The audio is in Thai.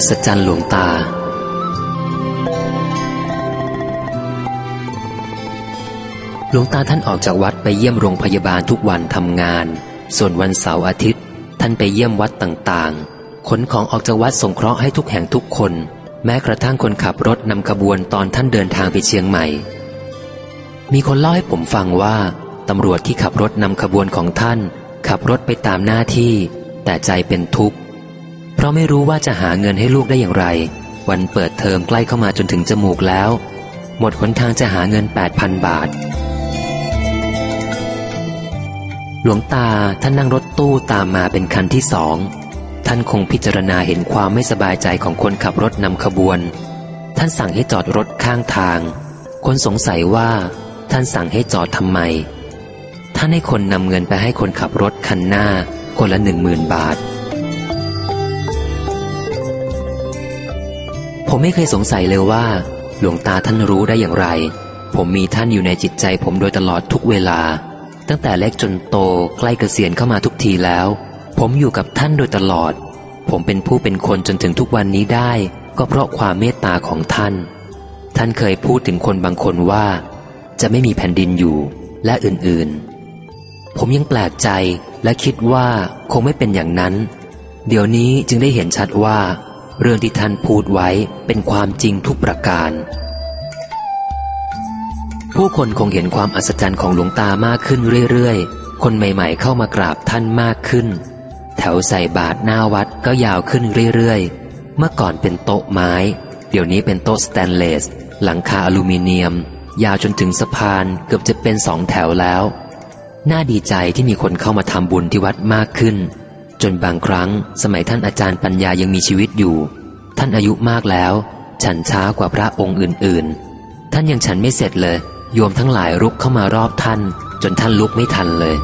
อัศจรรย์หลวงตา หลวงตาท่านออกจากวัดไปเยี่ยมโรงพยาบาลทุกวันทำงาน ส่วนวันเสาร์อาทิตย์ ท่านไปเยี่ยมวัดต่างๆ ขนของออกจากวัดส่งเคราะห์ให้ทุกแห่งทุกคน แม้กระทั่งคนขับรถนำขบวนตอนท่านเดินทางไปเชียงใหม่ มีคนเล่าให้ผมฟังว่าตำรวจที่ขับรถนำขบวนของท่าน ขับรถไปตามหน้าที่ แต่ใจเป็นทุกข์ เพราะไม่รู้ว่าจะหาเงินให้ลูกได้อย่างไร วันเปิดเทอมใกล้เข้ามาจนถึงจมูกแล้ว หมดหนทางจะหาเงิน 8,000 บาท หลวงตาท่านนั่งรถตู้ตามมาเป็นคันที่สอง ท่านคงพิจารณาเห็นความไม่สบายใจของคนขับรถนำขบวน ท่านสั่งให้จอดรถข้างทาง คนสงสัยว่า ท่านสั่งให้จอดทำไม ท่านให้คนนำเงินไปให้คนขับรถคันหน้าคนละหนึ่งหมื่นบาท ผมไม่เคยสงสัยเลยว่า หลวงตาท่านรู้ได้อย่างไร ผมมีท่านอยู่ในจิตใจผมโดยตลอดทุกเวลา ตั้งแต่เล็กจนโตใกล้เกษียณเข้ามาทุกทีแล้ว ผมอยู่กับท่านโดยตลอด ผมเป็นผู้เป็นคนจนถึงทุกวันนี้ได้ ก็เพราะความเมตตาของท่าน ท่านเคยพูดถึงคนบางคนว่า จะไม่มีแผ่นดินอยู่และอื่นๆ ผมยังแปลกใจและคิดว่าคงไม่เป็นอย่างนั้น เดี๋ยวนี้จึงได้เห็นชัดว่า เรื่องที่ท่านพูดไว้เป็นความจริงทุกประการ ผู้คนคงเห็นความอัศจรรย์ของหลวงตามากขึ้นเรื่อยๆ คนใหม่ๆ เข้ามากราบท่านมากขึ้น แถวใส่บาทหน้าวัดก็ยาวขึ้นเรื่อยๆ เมื่อก่อนเป็นโต๊ะไม้ เดี๋ยวนี้เป็นโต๊ะสแตนเลส หลังคาอลูมิเนียม ยาวจนถึงสะพานเกือบจะเป็นสองแถวแล้ว น่าดีใจที่มีคนเข้ามาทำบุญที่วัดมากขึ้น จนบางครั้งสมัยท่านอาจารย์ปัญญายังมีชีวิตอยู่ ท่านอายุมากแล้ว ฉันช้ากว่าพระองค์อื่นๆ ท่านยังฉันไม่เสร็จเลย โยมทั้งหลายรุกเข้ามารอบท่าน จนท่านลุกไม่ทันเลย